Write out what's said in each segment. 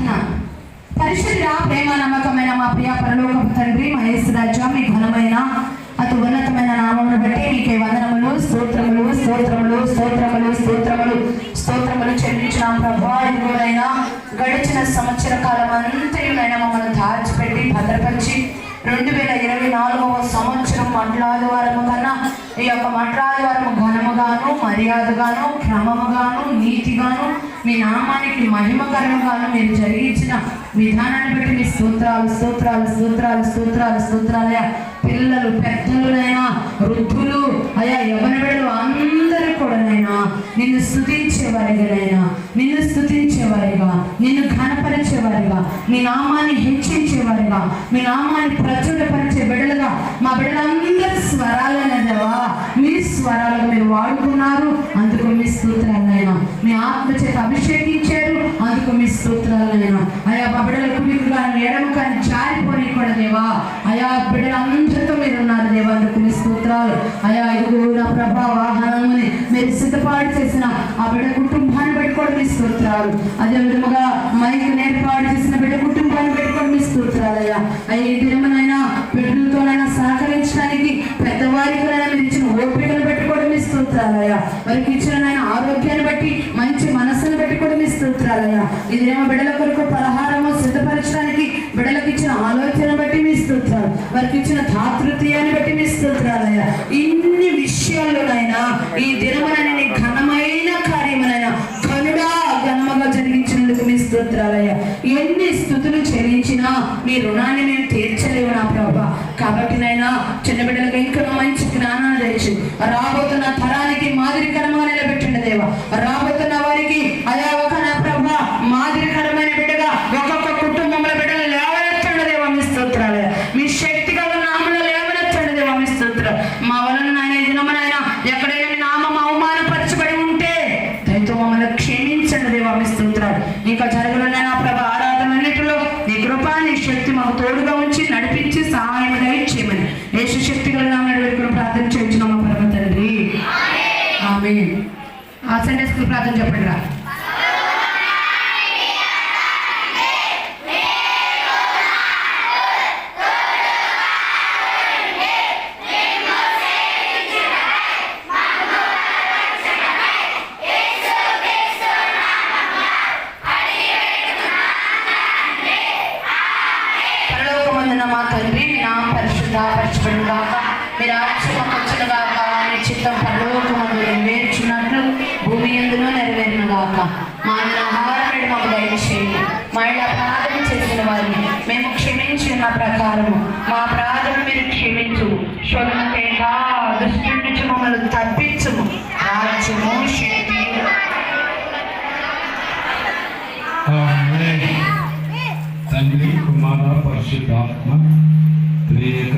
ప్రార్థన పరిశుద్ధ ప్రేమ నమ్మకమైన మా ప్రియ పరలోకపు తండ్రి మహేశ్వర మీ ఘనమైన అతి ఉన్నతమైన నామమును బట్టి మీకే వందనములు స్తోత్రములు స్తోత్రములు స్తోత్రములు స్తోత్రములు స్తోత్రములు చెల్లించిన ప్రభా. ఇదిగోనైనా గడిచిన సంవత్సర కాలం అంతయునైనా మమ్మల్ని దాచిపెట్టి భద్రపరిచి రెండు వేల ఇరవై నాలుగవ సంవత్సరం మండలాదివారము కన్నా ఈ యొక్క మండలాదివారము ఘనముగాను మర్యాదగాను క్రమముగాను నీతిగాను మీ నామానికి మహిమకరంగాను మీరు జరిగించిన విధానాన్ని బట్టి మీ స్తోత్రాలు స్తోత్రాలు స్తోత్రాలు స్తోత్రాలు స్తోత్రాలయ పిల్లలు పెద్దలునైనా వృద్ధులు అయా యవన బిడ్డలు అందరూ కూడానైనా నిన్ను స్థుతించేవారిగానైనా నిన్ను స్థుతించేవారిగా నిన్ను ఘనపరిచేవారిగా మీ నామాన్ని హెచ్చించేవారిగా మీ నామాన్ని ప్రచురపరిచే బిడ్డలుగా మా బిడ్డలందరి స్వరాలైన మీ స్వరాలను మీరు వాడుకున్నారు. అందుకు మీ స్తోత్రాలైనా మీ ఆత్మ చేత అభిషేకించారు. అందుకు మీ స్తోత్రాలైనా అయా మా బిడ్డల కుడికి కానీ ఎడమ కానీ జారిపోని కూడా దేవా అయా బిడ్డలందరితో మీరు ఉన్నారు దేవా అందుకు మీ స్తోత్రాలు. అయా ఇదిగో నా ప్రభా వాహనాన్ని మీరు సిద్ధపాటు చేసిన ఆ బిడ్డ కుటుంబాన్ని పెట్టుకోవడం మీ స్తోత్రాలు. అదే విధముగా మైక్ నేర్పాటు చేసిన బిడ్డ కుటుంబాన్ని పెట్టుకోవడం మీ స్తోత్రాలు అయ్యి తిరుమల ఈ దినమునైనా నీ ఘనమైన కార్యమునైనా కనుడా ఘనముగా జరిగించినందుకు మీ స్తోత్రాలయ్యా. ఎన్ని స్థుతులు చెల్లించినా మీ రుణాన్ని నేను తీర్చలేవు నా ప్రభా. కాబట్టి నైనా చిన్న బిడ్డలకు ఇంకా మంచి జ్ఞానాన్ని తెచ్చి రాబోతున్న మమ్మల్ని క్షమించండి దేవా మీ స్తోత్రాలు. నీకు జరగనున్న నా ప్రభ ఆరాధనన్నిటిలో నీ కృప నీ శక్తి మాకు తోడుగా ఉంచి నడిపించి సహాయం దయచేయమని దేశ శక్తి గల నామని ప్రార్థన చేయించిన మా పరమ తండ్రి. ఆమె ఆ సండే స్కూల్ ప్రార్థన చెప్పండి రా. నెరవేరిన గాక మా ఆహారం మాకు దయచేయండి. మా చేసిన వారిని మేము క్షమించిన ప్రకారము మా అపరాధం మీరు క్షమించు. దృష్టి నుంచి మమ్మల్ని తప్పించుము. రాజ్యము శక్తి తండ్రి కుమార పరిశుద్ధాత్మ త్రియేక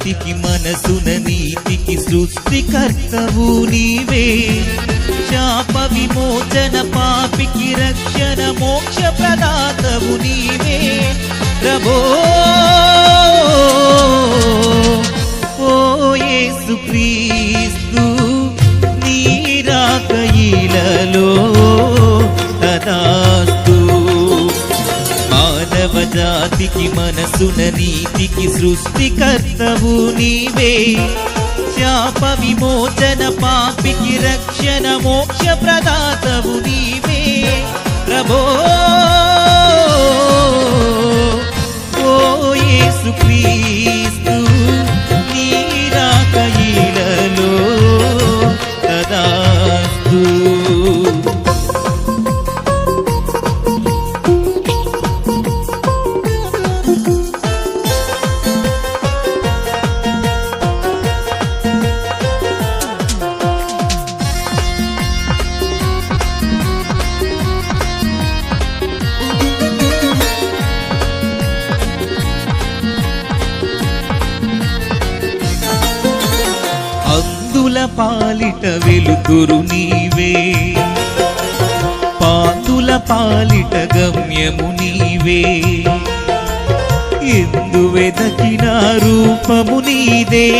జాతికి మనసున నీతికి సృష్టికర్తవు నీవే. శాప విమోచన పాపికి రక్షణ మోక్ష ప్రదాతవు నీవే. ప్రభో ఓ యేసు క్రీస్తు నీరాకయిలలో తదాస్తు జాతికి మనసున నీతికి సృష్టికర్తవు నీవే. శాప విమోచన పాపికి రక్షణ మోక్ష ప్రదాతవు నీవే. ప్రభో ఓ యేసు పాలిట వెలుతురు నీవే. పాతుల పాలిట గమ్యము నీవే. ఎందు వెదకిన రూపము నీదే.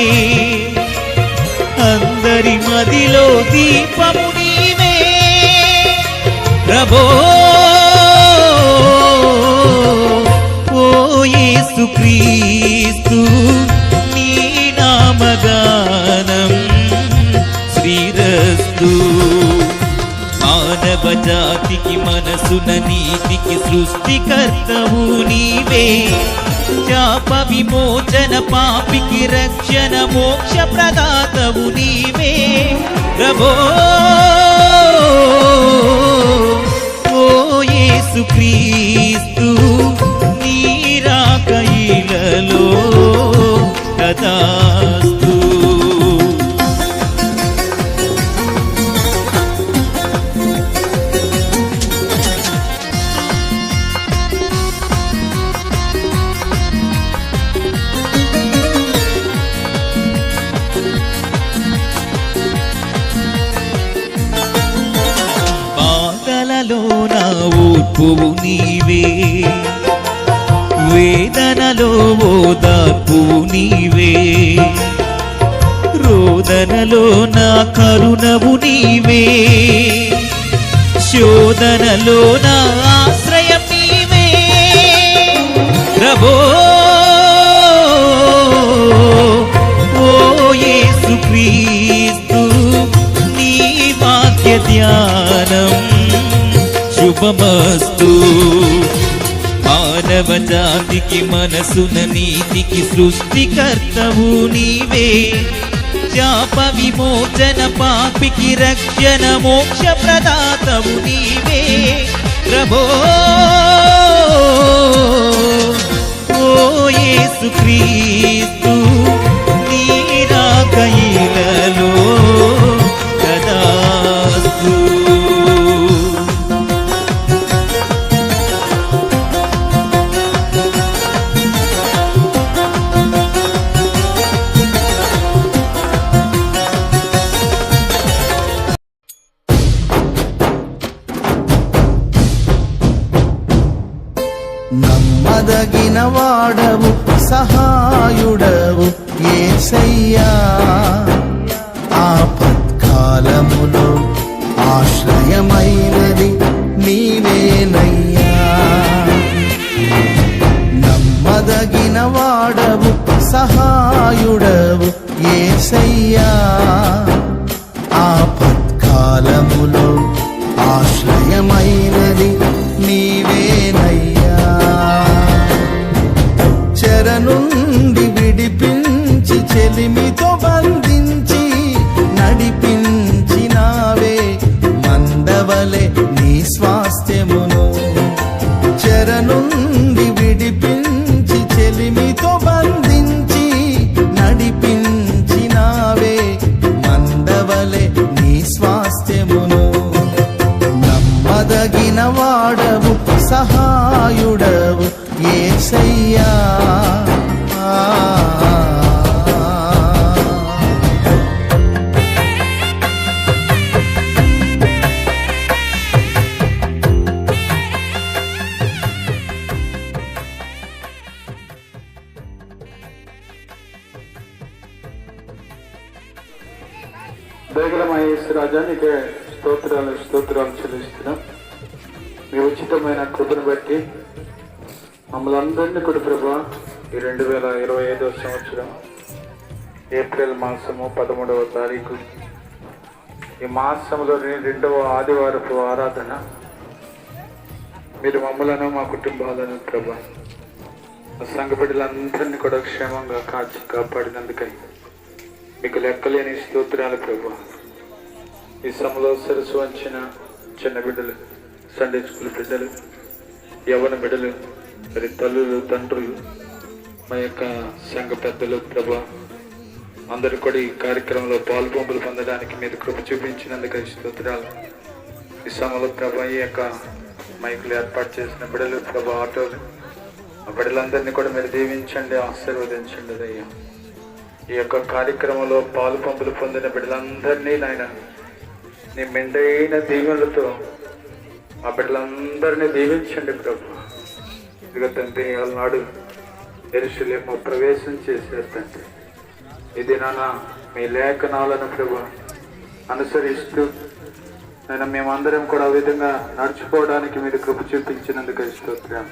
అందరి మదిలో దీపము నీవే. ప్రభో నీతికి సృష్టికర్తవు నీవే. శాప విమోచన పాపికి రక్షణ మోక్ష ప్రదాతవు నీవే. ప్రభో ఓ క్రీస్తు నీరాకయిలలో కదా ఓర్పువు నీవే. వేదనలో ఓదార్పువు నీవే. రోదనలో నా కరుణవు నీవే. శోధనలో నా ఆశ్రయం నీవే. ప్రభో ఓ యేసుక్రీస్తు నీ వాక్య ధ్యానం శుభమస్తు. మానవ జాతికి మనసున నీతికి సృష్టికర్తవు నీవే. శాప విమోచన పాపికి రక్షణ మోక్ష ప్రదాతవు నీవే. ప్రభో ఓ యేసుక్రీస్తు నీ వాడవు సహాయుడవు ఏసయ్యా. ఉచితమైన కృపను బట్టి మమ్మల్ని అందరినీ కూడా ప్రభా. ఈ రెండు వేల ఇరవై ఐదవ సంవత్సరం ఏప్రిల్ మాసము పదమూడవ తారీఖు. ఈ మాసంలోని రెండవ ఆదివారపు ఆరాధన. మీరు మమ్మలను మా కుటుంబాలను ప్రభా సంఘ బిడ్డలందరినీ కూడా క్షేమంగా కాచి కాపాడినందుకై మీకు లెక్కలేని స్తోత్రాలు ప్రభా. ఈ సమలో సరస్సు వంచిన చిన్న బిడ్డలు సండే స్కూల్ బిడ్డలు యవన బిడ్డలు మరి తల్లులు తండ్రులు మా యొక్క సంఘ పెద్దలు ప్రభు అందరూ కూడా ఈ కార్యక్రమంలో పాల్పొంపులు పొందడానికి మీరు కృప చూపించినందుకు స్తోత్రాలు. ఈ సమయంలో ప్రభా ఈ యొక్క మైకులు ఏర్పాటు చేసిన బిడ్డలు ప్రభ ఆటోలు ఆ బిడ్డలందరినీ కూడా మీరు దీవించండి ఆశీర్వదించండి అయ్యా. ఈ యొక్క కార్యక్రమంలో పాలు పంపులు పొందిన బిడ్డలందరినీ నాయన నీ మెండైన దీవెనలతో ఆ బిడ్డలందరినీ దీవించండి ప్రభు. ఇదిగో తండ్రి నాడు ఎరుషులేమో ప్రవేశం చేశారు ఇది నాన్న మీ లేఖనాలను ప్రభు అనుసరిస్తూ నేను మేమందరం కూడా ఆ విధంగా నడుచుకోవడానికి మీరు కృప చూపించినందుకు స్తోత్రం.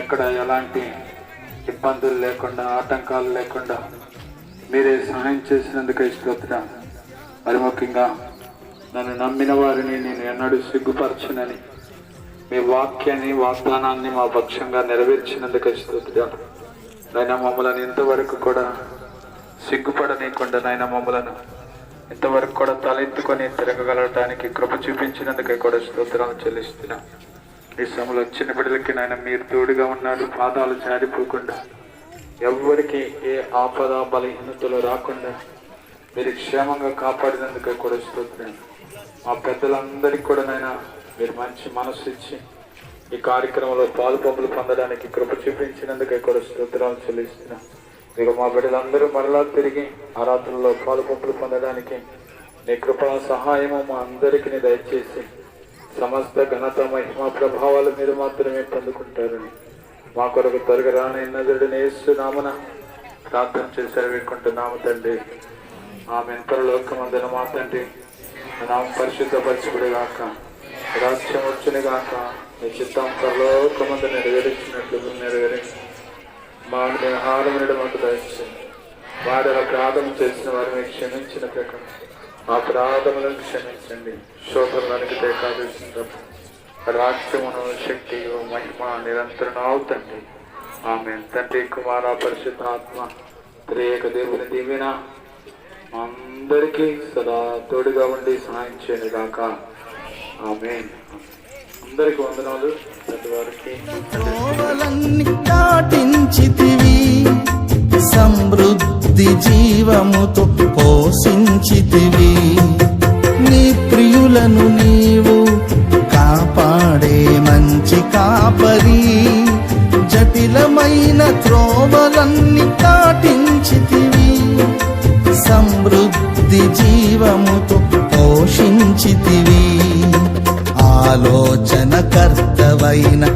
ఎక్కడ ఎలాంటి ఇబ్బందులు లేకుండా ఆటంకాలు లేకుండా మీరే సహాయం చేసినందుకు స్తోత్రం. మరి ముఖ్యంగా నన్ను నమ్మిన వారిని నేను ఎన్నడూ సిగ్గుపరచునని. మీ వాక్యాన్ని వాగ్దానాన్ని మా పక్షంగా నెరవేర్చినందుకు స్తోత్రం. నాయన మమ్మలను ఇంతవరకు కూడా సిగ్గుపడనీయకుండా నాయన మమ్మలను ఇంతవరకు కూడా తలెత్తుకొని తిరగగలటానికి కృప చూపించినందుకే కూడా స్తోత్రాలు చెల్లిస్తున్నాం. ఈ సమయంలో చిన్న బిడ్డలకి నాయన మీరు తోడుగా ఉన్నారు పాదాలు జారిపోకుండా. ఎవ్వరికి ఏ ఆపద బలహీనతలు రాకుండా మీరు క్షేమంగా కాపాడినందుకే కూడా స్తోత్రం. మా పెద్దలందరికీ కూడా నాయన మీరు మంచి మనసు ఇచ్చి ఈ కార్యక్రమంలో పాలు పంపులు పొందడానికి కృప చూపించినందుకే కూడా స్తోత్రాలు చెల్లిస్తున్నా. ఇక మా బిడ్డలందరూ మరలా తిరిగి ఆరాధనలో పాలు పంపులు పొందడానికి నీ కృపా సహాయము మా అందరికీ దయచేసి సమస్త ఘనత మహిమ ప్రభావాల మీరు మాత్రమే పొందుకుంటారని మా కొరకు త్వరగా రాని నదుడు నేస్తున్నామన ప్రార్థన చేశారు వేడుకుంటున్నాము తండ్రి. ఆమె పరలోకమందున మా తండ్రి. నా నామం పరిశుద్ధపరచుకుడు రాజ్యం వచ్చునిగాక నీ చిత్తం పరలోకమందు నెరవేర్చినట్లు నెరవేరించి మా ఆహారం మాకు దయచేయండి వారి అపరాధం చేసిన వారిని క్షమించిన ప్రకారం అపరాధములను క్షమించండి. శోభనానికి దేకాదేశం రాజ్యమును శక్తి మహిమ నిరంతరం అవుతండి ఆమె తండ్రి కుమార పరిశుద్ధాత్మ త్రేక దేవుని దీవెన. అందరికీ సదా తోడుగా ఉండి సహాయం చేయని దాకా ఆమె అందరికి వందనాలు. తండ్రి దాటించితివి. సమృద్ధి జీవముతో పోషించితివి. నీ ప్రియులను నీవు కాపాడే మంచి కాపరి. జటిలమైన త్రోవ கர்த்தவைனா